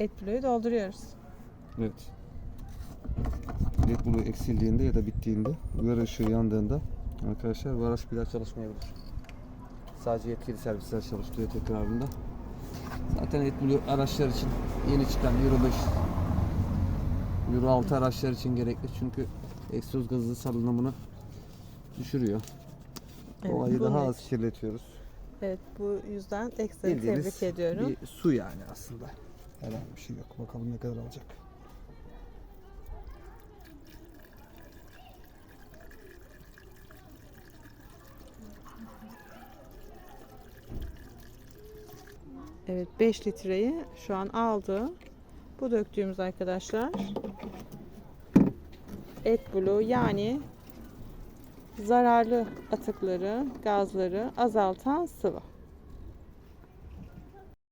AdBlue'yu dolduruyoruz. Evet. Red Bull'u eksildiğinde ya da bittiğinde uyarı ışığı yandığında arkadaşlar bu araç bir daha çalışmayabilir. Sadece yetkili servisler çalıştırıyor tekrarında. Zaten Red Bull araçlar için yeni çıkan Euro 5 Euro 6 araçlar için gerekli çünkü egzoz gazı salınımını düşürüyor. Evet, Olayı daha için. az kirletiyoruz. Evet bu yüzden ekstra tebrik ediyorum. bir su yani aslında. Herhangi bir şey yok. Bakalım ne kadar alacak. Evet 5 litreyi şu an aldı. Bu döktüğümüz arkadaşlar AdBlue yani zararlı atıkları, gazları azaltan sıvı.